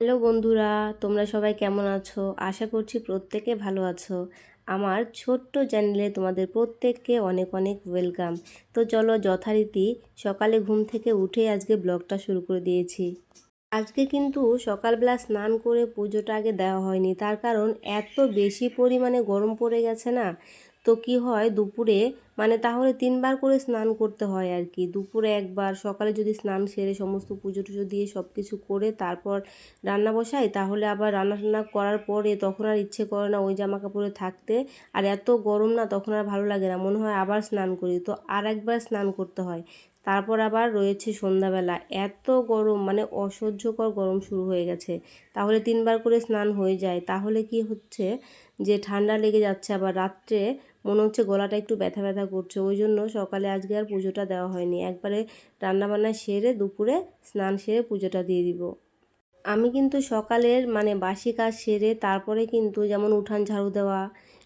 Hello বন্ধুরা, তোমরা সবাই কেমন আছো? আশা করছি প্রত্যেকে ভালো আছো। আমার ছোট্ট চ্যানেলে তোমাদের প্রত্যেককে অনেক অনেক ওয়েলকাম। তো চলো যথারীতি সকালে ঘুম থেকে উঠে আজকে ব্লগটা শুরু করে দিয়েছি। আজকে কিন্তু সকালবেলা স্নান করে পুজোটা আগে দেওয়া হয়নি। তার কারণ এত বেশি পরিমাণে গরম পড়ে গেছে না তো কি হয় দুপুরে মানে তাহলে তিনবার করে স্নান করতে হয় আর কি। দুপুরে একবার, সকালে যদি স্নান সেরে সমস্ত পুজো টুজো দিয়ে সব কিছু করে তারপর রান্না বসাই, তাহলে আবার রান্না টান্না করার পরে তখন আর ইচ্ছে করে না ওই জামা কাপড়ে থাকতে। আর এত গরম না, তখন আর ভালো লাগে না, মনে হয় আবার স্নান করি। তো আর একবার স্নান করতে হয়। তারপর আবার রয়েছে সন্ধ্যাবেলা। এত গরম মানে অসহ্যকর গরম শুরু হয়ে গেছে। তাহলে তিনবার করে স্নান হয়ে যায়। তাহলে কি হচ্ছে যে ঠান্ডা লেগে যাচ্ছে, আবার রাত্রে মনে হচ্ছে গলাটা একটু ব্যথা ব্যথা করছে। ওই জন্য সকালে আজকে আর পুজোটা দেওয়া হয়নি। একবারে রান্নাবান্না সেরে দুপুরে স্নান সেরে পুজোটা দিয়ে দিব। আমি কিন্তু সকালের মানে বাসি কাজ সেরে তারপরে কিন্তু যেমন উঠান ঝাড়ু দেওয়া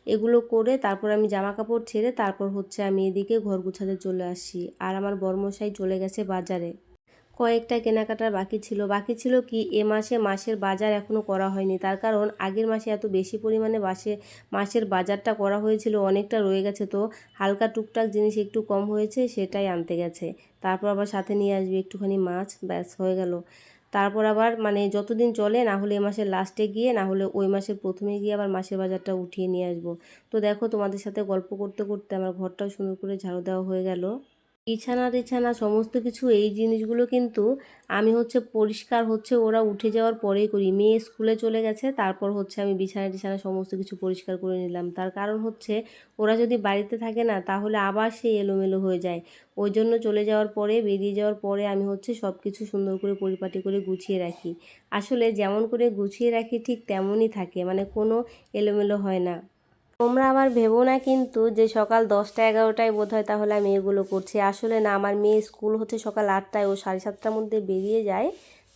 এগুলো করে তারপর আমি জামা কাপড় ছেড়ে তারপর হচ্ছে আমি এদিকে ঘর গুছাতে চলে আসি। আর আমার বর্মশাই চলে গেছে বাজারে। কয়েকটা কেনাকাটার বাকি ছিল। বাকি ছিল কি, এ মাসে মাসের বাজার এখনও করা হয়নি। তার কারণ আগের মাসে এত বেশি পরিমাণে বাসে মাসের বাজারটা করা হয়েছিল, অনেকটা রয়ে গেছে তো। হালকা টুকটাক জিনিস একটু কম হয়েছে, সেটাই আনতে গেছে। তারপর আবার সাথে নিয়ে আসবে একটুখানি মাছ, ব্যাস হয়ে গেল। তারপর আবার মানে যতদিন চলে, না হলে এ মাসের লাস্টে গিয়ে, না হলে ওই মাসের প্রথমে গিয়ে আবার মাসের বাজারটা উঠিয়ে নিয়ে আসব। তো দেখো তোমাদের সাথে গল্প করতে করতে আমার ঘরটাও সুন্দর করে ঝাড়ু দেওয়া হয়ে গেল। বিছানা টিছানা সমস্ত কিছু এই জিনিসগুলো কিন্তু আমি হচ্ছে পরিষ্কার হচ্ছে ওরা উঠে যাওয়ার পরেই করি। মেয়ে স্কুলে চলে গেছে, তারপর হচ্ছে আমি বিছানা টিছানা সমস্ত কিছু পরিষ্কার করে নিলাম। তার কারণ হচ্ছে ওরা যদি বাড়িতে থাকে না তাহলে আবার সে এলোমেলো হয়ে যায়। ওই জন্য চলে যাওয়ার পরে, বেরিয়ে যাওয়ার পরে আমি হচ্ছে সব কিছু সুন্দর করে পরিপাটি করে গুছিয়ে রাখি। আসলে যেমন করে গুছিয়ে রাখি ঠিক তেমনই থাকে মানে কোনো এলোমেলো হয় না। তোমরা আবার ভেবো না কিন্তু যে সকাল দশটা, এগারোটায় বোধ হয় তাহলে আমি এগুলো করছি। আসলে না, আমার মেয়ে স্কুল হচ্ছে সকাল আটটায়, ও সাড়ে সাতটার মধ্যে বেরিয়ে যায়।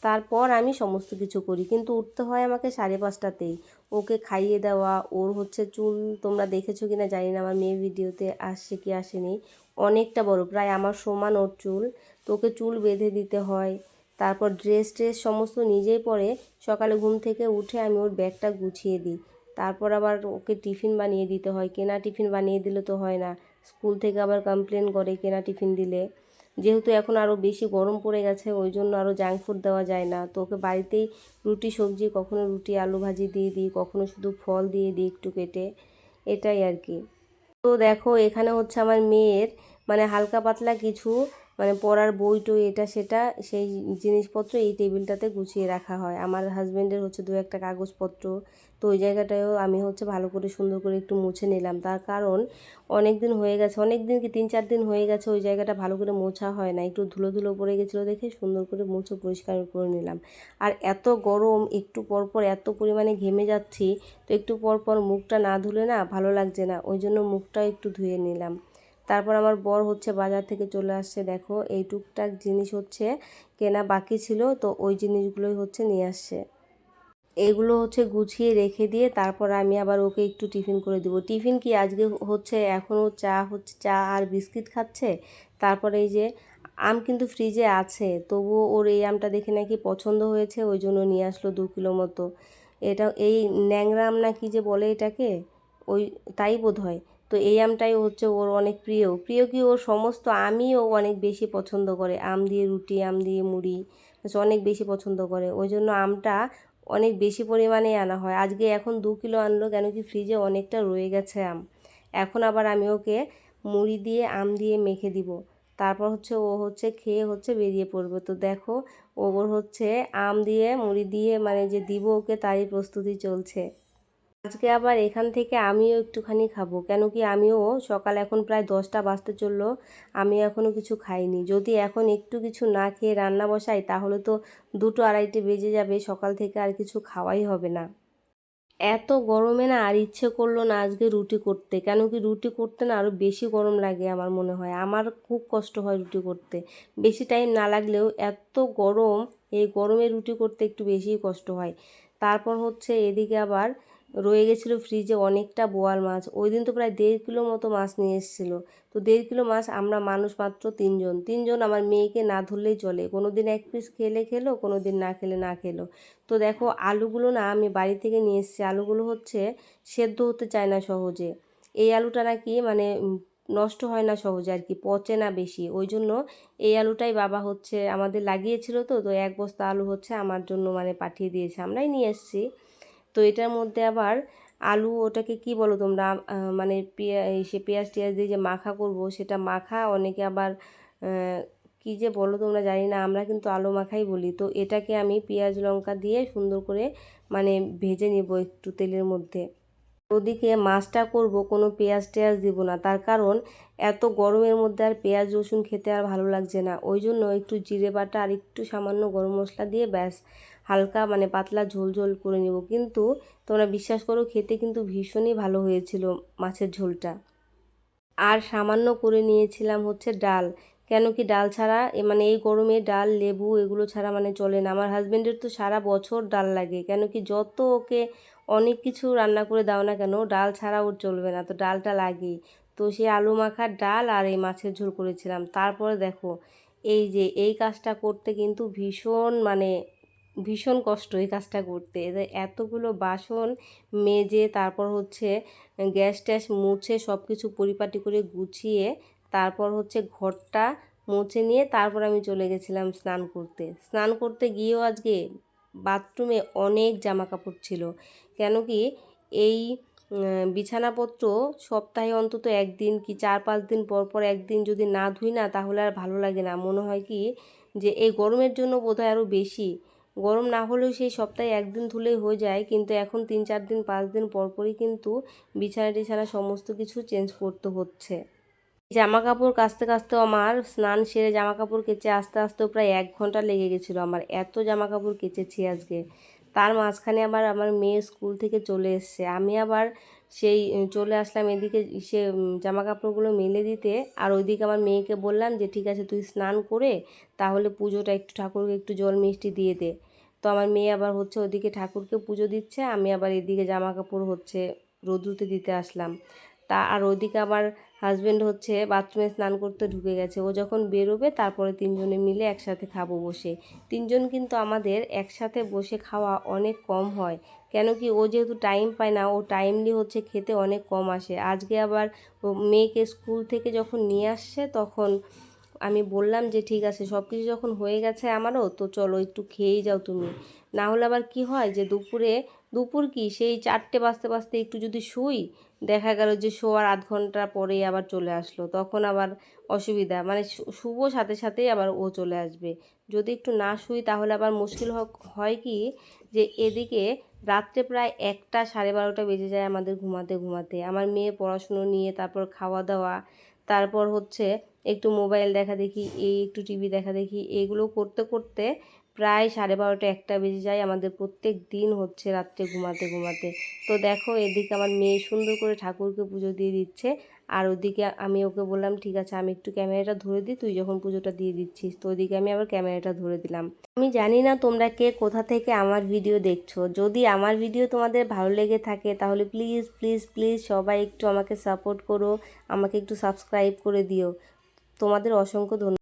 তারপর আমি সমস্ত কিছু করি। কিন্তু উঠতে হয় আমাকে সাড়ে পাঁচটাতেই। ওকে খাইয়ে দেওয়া, ওর হচ্ছে চুল তোমরা দেখেছ কি না জানি না, আমার মেয়ে ভিডিওতে আসছে কি আসেনি। অনেকটা বড়, প্রায় আমার সমান ওর চুল। তো ওকে চুল বেঁধে দিতে হয়। তারপর ড্রেস ট্রেস সমস্ত নিজেই পরে সকালে ঘুম থেকে উঠে আমি ওর ব্যাগটা গুছিয়ে দিই। তারপর আবার ওকে টিফিন বানিয়ে দিতে হয়। কেনা টিফিন বানিয়ে দিলে তো হয় না। স্কুল থেকে আবার কমপ্লেন করে কেনা টিফিন দিলে। যেহেতু এখন আরও বেশি গরম পড়ে গেছে, ওই জন্য আরও জাঙ্ক ফুড দেওয়া যায় না। তো ওকে বাড়িতেই রুটি, সবজি, কখনো রুটি, আলু ভাজি দিয়ে দিই, কখনো শুধু ফল দিয়ে দিই একটু কেটে। এটাই আর কি। তো দেখো, এখানে হচ্ছে আমার মেয়ের মানে হালকা পাতলা কিছু মানে পড়ার বই টই এটা সেটা, সেই জিনিসপত্র এই টেবিলটাতে গুছিয়ে রাখা হয়। আমার হাজব্যান্ডের হচ্ছে দু একটা কাগজপত্র, তো ওই জায়গাটায়ও আমি হচ্ছে ভালো করে সুন্দর করে একটু মুছে নিলাম। তার কারণ অনেক দিন হয়ে গেছে অনেক দিন কি তিন চার দিন হয়ে গেছে ওই জায়গাটা ভালো করে মোছা হয় না। একটু ধুলো ধুলো পড়ে গেছিল দেখে সুন্দর করে মুছে পরিষ্কার করে নিলাম। আর এত গরম, একটু পর পর এত পরিমাণে ঘেমে যাচ্ছি, তো একটু পর পর মুখটা না ধুলে না ভালো লাগছে না। ওই জন্য মুখটা একটু ধুয়ে নিলাম। তারপর আমার বর হচ্ছে বাজার থেকে চলে আসছে, দেখো। এই টুকটাক জিনিস হচ্ছে কেনা বাকি ছিল, তো ওই জিনিসগুলোই হচ্ছে নিয়ে আসছে। এগুলো হচ্ছে গুছিয়ে রেখে দিয়ে তারপর আমি আবার ওকে একটু টিফিন করে দিব। টিফিন কি আজকে হচ্ছে, এখনও চা হচ্ছে, চা আর বিস্কিট খাচ্ছে? তারপরে এই যে আম কিন্তু ফ্রিজে আছে, তবুও ওর এই আমটা দেখে নাকি পছন্দ হয়েছে, ওই জন্য নিয়ে আসলো দু কিলো মতো। এটা, এই ন্যাংরা আম না কি যে বলে এটাকে? ওই, তাই বোধ হয় তো এই আমটাই হচ্ছে ওর অনেক প্রিয়। প্রিয় কি ওর সমস্ত আমই ও অনেক বেশি পছন্দ করে। আম দিয়ে রুটি, আম দিয়ে মুড়ি হচ্ছে অনেক বেশি পছন্দ করে। ওই জন্য আমটা অনেক বেশি পরিমাণে আনা হয়। আজকে এখন দু কিলো আনলো কেন কি ফ্রিজে অনেকটা রয়ে গেছে আম। এখন আবার আমি ওকে মুড়ি দিয়ে, আম দিয়ে মেখে দিব। তারপর হচ্ছে ও হচ্ছে খেয়ে হচ্ছে বেরিয়ে পড়বে। তো দেখো, ওর হচ্ছে আম দিয়ে, মুড়ি দিয়ে মানে যে দিব ওকে তারই প্রস্তুতি চলছে। আজকে আবার এখান থেকে আমিও একটুখানি খাব। কেন কি আমিও সকাল এখন প্রায় দশটা বাজতে চলল, আমি এখনও কিছু খাইনি। যদি এখন একটু কিছু না খেয়ে রান্না বসাই, তাহলে তো দুটো আড়াইটে বেজে যাবে, সকাল থেকে আর কিছু খাওয়াই হবে না। এত গরমে না আর ইচ্ছে করল না আজকে রুটি করতে। কেন কি রুটি করতে না আরও বেশি গরম লাগে আমার মনে হয়। আমার খুব কষ্ট হয় রুটি করতে। বেশি টাইম না লাগলেও এত গরম, এই গরমে রুটি করতে একটু বেশিই কষ্ট হয়। তারপর হচ্ছে এদিকে আবার রয়ে গেছিল ফ্রিজে অনেকটা বোয়াল মাছ। ওই দিন তো প্রায় দেড় কিলো মতো মাছ নিয়ে এসেছিল। তো দেড় কিলো মাছ আমরা মানুষ মাত্র তিনজন। তিনজন আমার মেয়েকে না ধরলেই চলে। কোনো দিন এক পিস খেলে খেলো কোনো দিন না খেলে না খেলো। তো দেখো, আলুগুলো না আমি বাড়ি থেকে নিয়ে এসেছি। আলুগুলো হচ্ছে সেদ্ধ হতে চায় না সহজে। এই আলুটা নাকি মানে নষ্ট হয় না সহজে আর কি, পচে না বেশি। ওই জন্য এই আলুটাই বাবা হচ্ছে আমাদের লাগিয়েছিল তো তো এক বস্তা আলু হচ্ছে আমার জন্য মানে পাঠিয়ে দিয়েছে। আমরাই নিয়ে এসেছি। তো এটার মধ্যে আবার আলু ওটাকে কি বলো তোমরা? মানে পেঁয়া সে পেঁয়াজ টিয়াজ দিয়ে যে মাখা করব, সেটা মাখা, অনেকে আবার কি যে বলো তোমরা জানি না, আমরা কিন্তু আলু মাখাই বলি। তো এটাকে আমি পেঁয়াজ লঙ্কা দিয়ে সুন্দর করে মানে ভেজে নেব একটু তেলের মধ্যে। ওদিকে মাছটা করব, কোনো পেঁয়াজ টেয়াজ দিব না। তার কারণ, এত গরমের মধ্যে আর পেঁয়াজ, রসুন খেতে আর ভালো লাগছে না। ওই জন্য একটু জিরে বাটা আর একটু সামান্য গরম মশলা দিয়ে ব্যাস, হালকা মানে পাতলা ঝোল ঝোল করে নেব। কিন্তু তোমরা বিশ্বাস করো, খেতে কিন্তু ভীষণই ভালো হয়েছিল মাছের ঝোলটা। আর সামান্য করে নিয়েছিলাম হচ্ছে ডাল। কেন কি ডাল ছাড়া? মানে এই গরমে ডাল, লেবু এগুলো ছাড়া মানে চলে না। আমার হাজব্যান্ডের তো সারা বছর ডাল লাগে। কেন কি যত ওকে অনেক কিছু রান্না করে দাও না কেন, ডাল ছাড়া ওর চলবে না। তো ডালটা লাগেই। তো সে আলু মাখার ডাল আর এই মাছের ঝোল করেছিলাম। তারপরে দেখো, এই যে এই কাজটা করতে কিন্তু ভীষণ মানে ভীষণ কষ্ট এই কাজটা করতে। এতগুলো বাসন মেজে তারপর হচ্ছে গ্যাস ট্যাস মুছে সব কিছু পরিপাটি করে গুছিয়ে তারপর হচ্ছে ঘরটা মুছে নিয়ে তারপর আমি চলে গেছিলাম স্নান করতে। স্নান করতে গিয়েও আজকে বাথরুমে অনেক জামা কাপড় ছিল। কেন কি এই বিছানাপত্র সপ্তাহে অন্তত একদিন কি চার পাঁচ দিন পর পর একদিন যদি না ধুই না তাহলে আর ভালো লাগে না। মনে হয় কি যে এই গরমের জন্য বোধহয় আরও বেশি। গরম না হলেও সেই সপ্তাহে একদিন ধুলেই হয়ে যায়, কিন্তু এখন তিন চার দিন, পাঁচ দিন পর পরই কিন্তু বিছানা টিছানা সমস্ত কিছু চেঞ্জ করতে হচ্ছে। জামা কাপড় কাচতে কাচতেও আমার স্নান সেরে জামা কাপড় কেচে আস্তে আস্তেও প্রায় এক ঘণ্টা লেগে গেছিল আমার। এত জামা কাপড় কেচেছি আজকে। তার মাঝখানে আবার আমার মেয়ে স্কুল থেকে চলে এসছে। আমি আবার সেই চলে আসলাম এদিকে সে জামা কাপড়গুলো মেলে দিতে। আর ওইদিকে আমার মেয়েকে বললাম যে, ঠিক আছে, তুই স্নান করে তাহলে পুজোটা একটু ঠাকুরকে একটু জল মিষ্টি দিয়ে দে। তো আমার মেয়ে আবার হচ্ছে ওদিকে ঠাকুরকে পুজো দিচ্ছে। আমি আবার এদিকে জামা কাপড় হচ্ছে রোদ্রুতে দিতে আসলাম। তা, আর ওইদিকে আবার হাজবেন্ড হচ্ছে বাথরুমে স্নান করতে ঢুকে গেছে। ও যখন বেরোবে, তারপরে তিনজনে মিলে একসাথে খাব বসে। তিনজন কিন্তু আমাদের একসাথে বসে খাওয়া অনেক কম হয়। কেন কি ও যেহেতু টাইম পায় না, ও টাইমলি হচ্ছে খেতে অনেক কম আসে। আজকে আবার মেয়েকে স্কুল থেকে যখন নিয়ে আসছে, তখন আমি বললাম যে, ঠিক আছে সব কিছু যখন হয়ে গেছে আমারও, তো চলো একটু খেয়েই যাও তুমি। না হলে আবার কি হয় যে, দুপুরে দুপুর কি? সেই চারটে বাজতে বাজতে একটু যদি শুই, দেখা গেল যে শোয়ার আধ ঘণ্টা পরেই আবার চলে আসলো। তখন আবার অসুবিধা। মানে শুভ সাথে সাথেই আবার ও চলে আসবে। যদি একটু না শুই, তাহলে আবার মুশকিল হয় কি? যে এদিকে রাত্রে প্রায় একটা সাড়ে বারোটা বেজে যায় আমাদের ঘুমাতে ঘুমাতে। আমার মেয়ে পড়াশুনো নিয়ে, তারপর খাওয়া দাওয়া তারপর হচ্ছে একটু মোবাইল দেখা দেখি, এই একটু টিভি দেখা দেখি এইগুলো করতে করতে প্রায় সাড়ে বারোটা একটা বেজে যায়। আমাদের প্রত্যেক দিন হচ্ছে রাত্রে ঘুমাতে ঘুমাতে। তো দেখো, এদিকে আমার মেয়ে সুন্দর করে ঠাকুরকে পুজো দিয়ে দিচ্ছে। আর ওদিকে আমি ওকে বললাম, ঠিক আছে, আমি একটু ক্যামেরাটা ধরে দিই, তুই যখন পুজোটা দিয়ে দিচ্ছিস। তো ওদিকে আমি আবার ক্যামেরাটা ধরে দিলাম। আমি জানি না তোমরা কে কোথা থেকে আমার ভিডিও দেখছ। যদি আমার ভিডিও তোমাদের ভালো লেগে থাকে, তাহলে প্লিজ প্লিজ প্লিজ সবাই একটু আমাকে সাপোর্ট করো। আমাকে একটু সাবস্ক্রাইব করে দিও। তোমাদের অসংখ্য ধন্যবাদ।